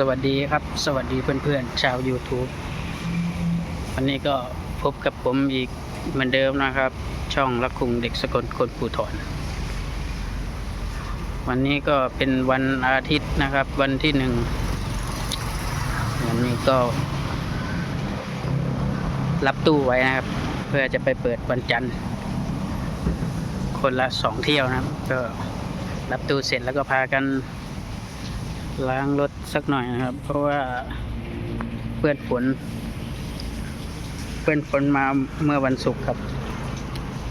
สวัสดีครับ สวัสดีเพื่อนๆ ชาว YouTube วันนี้ก็พบกับผมอีกเหมือนเดิมนะครับ ช่องรักคุงเด็กสกลคนปูถอน วันนี้ก็เป็นวันอาทิตย์นะครับ วันที่หนึ่งวันนี้ก็ รับตู้ไว้นะครับ เพื่อจะไปเปิดวันจันทร์ คนละสองเที่ยวนะครับ ก็รับตู้เสร็จแล้วก็พากัน ล้างรถสักหน่อยนะครับ เพราะว่าเปื้อนฝน เปื้อนฝนมาเมื่อวันศุกร์ครับ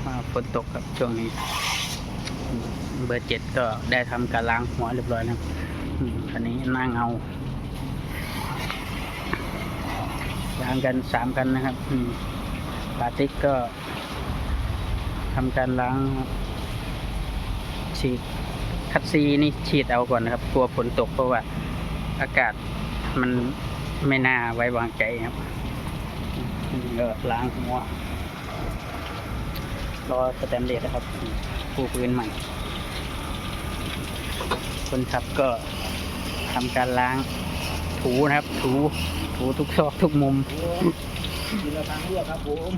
มาฝนตกครับช่วงนี้ เบอร์เจ็ดก็ได้ทำการล้างหัวเรียบร้อยนะครับอันนี้หน้าเงาล้างกันสามกันนะครับปาติกก็ทำการล้างฉีด คัดซีนี่ฉีดเอาก่อนนะครับ กลัวฝนตกเพราะว่าอากาศมันไม่น่าไว้วางใจครับก็ล้างหัวรอสแตนเลสนะครับปูพื้นใหม่ คนขับก็ทำการล้างถูนะครับ ถูถูทุกซอกทุกมุมมีราทางเลือกครับผม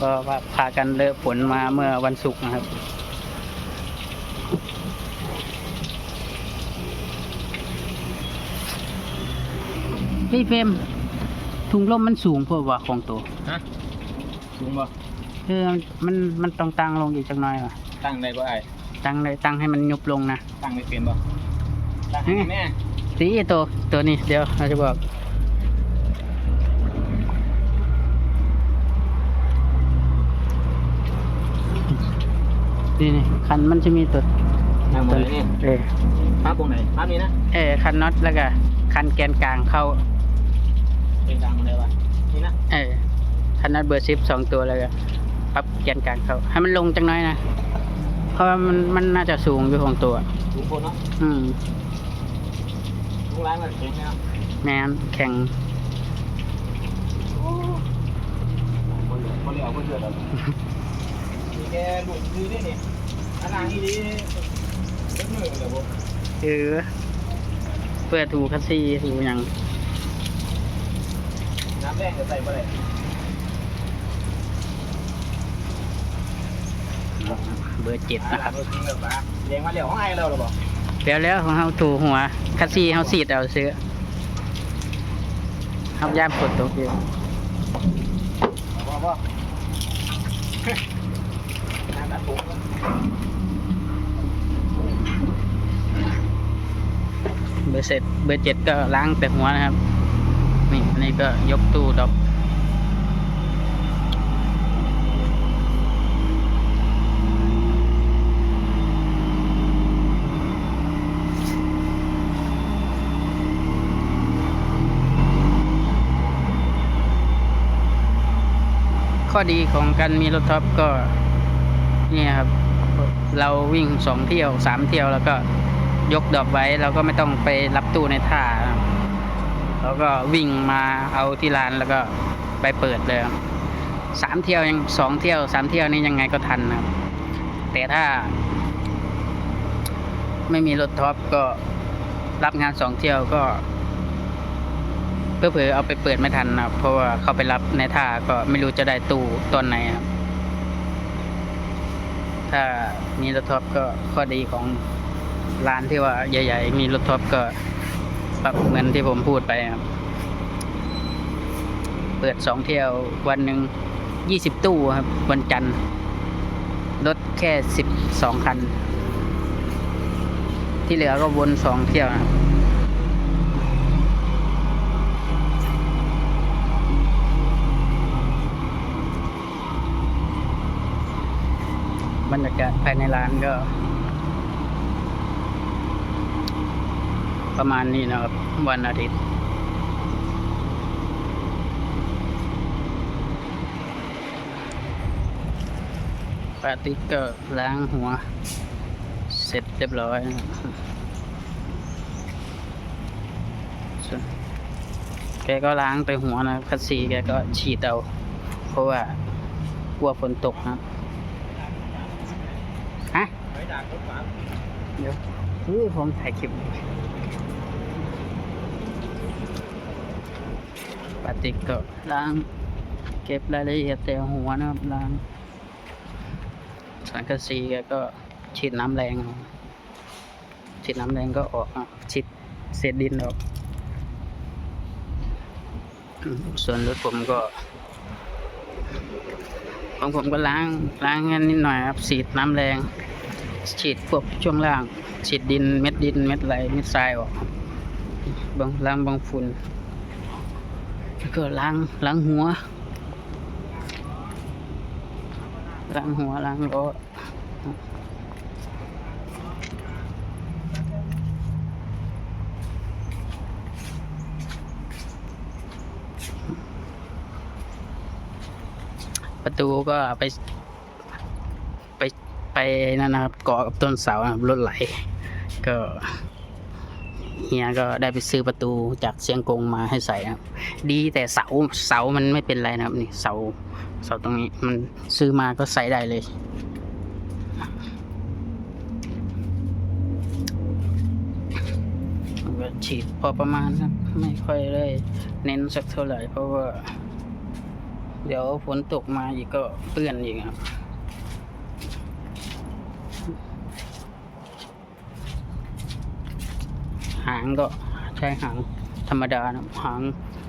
ก็ว่าพากันเลอะฝนมาเมื่อวันศุกร์นะครับ พี่เฟรมถุงลมมันสูงเพราะว่าของตัวฮะสูงบ่คือมันมันต้องตั้งลงอีกจักหน่อยว่ะตั้งได้บ่ไอ้ตั้งเลยตั้งให้มันยุบลงนะตั้งไม่เป็นบ่ตั้งให้แม่สีตัวตัวนี้เดี๋ยวเราจะบอก นี่นี่คันมันจะมีตัวตั้งหมดเลยนี่เออภาพตรงไหนภาพนี้นะเออคันน็อตแล้วก็คันแกนกลางเข้าเป็นกลางหมดเลยวะนี่นะเออคันน็อตเบอร์สิบสองตัวแล้วก็ปรับแกนกลางเข้าให้มันลงจังน้อยนะเพราะว่ามันมันน่าจะสูงอยู่ของตัวสูงคนเนาะอืมลุงร้านมันเก่งนะครับแมนแข่งคนเหลือคนเหลือคนเหลือ แล้วมีแกลูกดีด้วยนี่อันนั้นนี่ดีเป็นมือเลยบ่เออเพื่อถูคัสซีถูอย่างน้ำแดงจะใส่บ่ได้เบอร์เจ็ดอ่านะครับเราจริงแบบว่าแดงมาเหลียวของไอ้เราหรอบ่เดี๋ยวแล้วของเขาถูหัวคัสซีเขาสีดเอาซื้อเขาย่ามฝนตกอยู่บ่บ่น้ำตัดผม เบอร์เสร็จเบอร์เจ็ดก็ล้างแต่หัวนะครับ นี่อันนี้ก็ยกตู้ดอกข้อดีของการมีรถท็อปก็ นี่ครับ เราวิ่งสองเที่ยวสามเที่ยวแล้วก็ยกดอกไว้เราก็ไม่ต้องไปรับตู้ในท่านะครับเราก็วิ่งมาเอาที่ร้านแล้วก็ไปเปิดเลยสามเที่ยวยังสองเที่ยวสามเที่ยวนี้ยังไงก็ทันนะครับ แต่ถ้า ไม่มีรถท็อปก็รับงานสองเที่ยวก็เพื่อเผลอเอาไปเปิดไม่ทันนะครับ เพราะว่าเขาไปรับในท่าก็ไม่รู้จะได้ตู้ตอนไหนครับ ถ้ามีรถท็อปก็ข้อดีของร้านที่ว่าใหญ่ ๆ มีรถท็อปก็ปรับเหมือนที่ผมพูดไปครับ เปิดสองเที่ยววันหนึ่งยี่สิบตู้ครับ วันจันทร์รถแค่สิบสองคัน ที่เหลือก็วนสองเที่ยวนะครับ บรรยากาศภายในร้านก็ ประมาณนี้นะครับ วันอาทิตย์ปาติกก็ล้างหัว เสร็จเรียบร้อยแกก็ล้างไปหัวนะคัสซีแกก็ฉีดเอา เพราะว่ากลัวฝนตกนะครับฮะ ไปจากรถฝา เดี๋ยวคือผมถ่ายคลิปปาติกก็ล้าง เก็บรายละเอียดแต่หัวนะครับล้าง สังกะสีแกก็ฉีดน้ำแรงฉีดน้ำแรงก็ออกฉีดเศษดินออก ส่วนรถผมก็ของผมก็ล้างล้างกันนิดหน่อยครับฉีดน้ำแรง ฉีดพวกช่วงล่าง ฉีดดินเม็ดดินเม็ดอะไรเม็ดทรายออกบางล้างบางฝุ่นแล้วก็ล้างล้างหัวล้างหัวล้างล้อประตูก็ไป นั่นนะครับ เกาะกับต้นเสานะครับรถไหล ก็เฮียก็ได้ไปซื้อประตูจากเชียงกงมาให้ใส่นะครับ ดีแต่เสาเสามันไม่เป็นไรนะครับนี่เสาเสาตรงนี้มันซื้อมาก็ใส่ได้เลยก็ฉีดพอประมาณครับไม่ค่อยได้เน้นสักเท่าไหร่เพราะว่า เดี๋ยวฝนตกมาอีกก็เปื้อนอีกครับางก็ใช้หางธรรมดานะหาง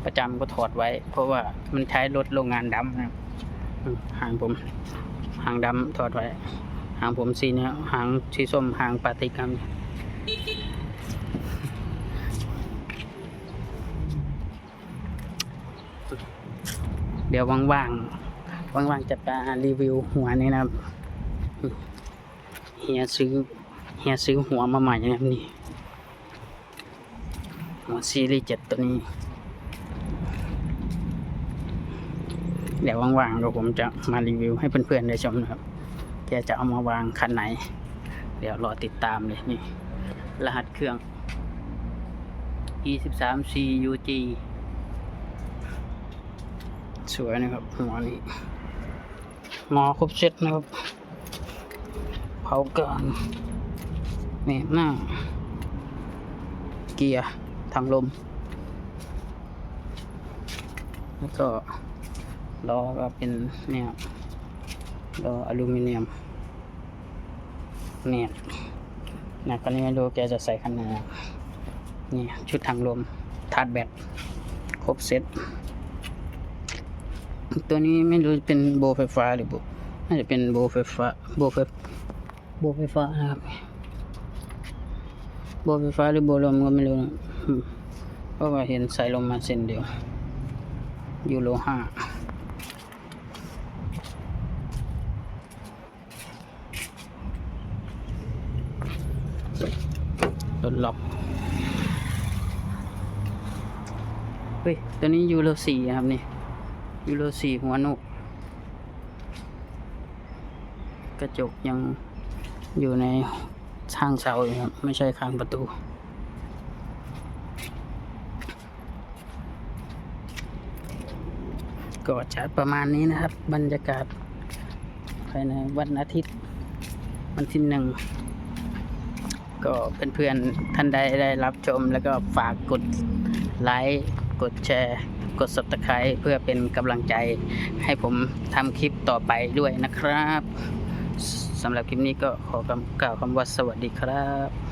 ประจำก็ถอดไว้ เพราะว่ามันใช้รถโรงงานดำนะหางผมหางดำถอดไว้ หางผมสีเนี้ยหางสีส้มหางปาติกครับเดี๋ยวว่างๆ ว่างๆจะไปรีวิวหัวนี้นะครับเฮียซื้อเฮียซื้อหัวมาใหม่นะครับนี่ หัวซีรีส์เจ็ดตัวนี้ เดี๋ยวว่างๆเดี๋ยวผมจะมารีวิวให้เพื่อนๆได้ชมนะครับแกจะเอามาวางคันไหน เดี๋ยวรอติดตามเลยนี่ รหัสเครื่อง e 1 3 CUG สวยนะครับหัวนี้งอครบเซตนะครับเผาเกินนี่หน้า เกียร์ ทางลม แล้วก็ล้อก็เป็นเนี่ยล้ออลูมิเนียมเนี่ยนะคันนี้ไม่รู้แกจะใส่คันไหนนะนี่ชุดทางลมทาดแบตครบเซ็ตตัวนี้ไม่รู้เป็นโบไฟฟ้าหรือโบน่าจะเป็นโบไฟฟ้าโบไฟโบไฟฟ้านะครับโบไฟฟ้าหรือโบลมก็ไม่รู้นะ เพราะว่าเห็นใส่ลมมาเส้นเดียวยูโรห้ารถล็อก เฮ้ย ตัวนี้ยูโรสี่ครับนี่ยูโรสี่หัวนุก กระจกยังอยู่ในข้างเสาอยู่ครับ ไม่ใช่ข้างประตู ก็จะประมาณนี้นะครับ บรรยากาศภายในวันอาทิตย์วันที่หนึ่งก็เพื่อนๆท่านใดได้รับชม แล้วก็ฝากกดไลค์กดแชร์กด subscribe เพื่อเป็นกำลังใจให้ผมทำคลิปต่อไปด้วยนะครับสำหรับคลิปนี้ก็ขอกำกล่าวคำว่าสวัสดีครับ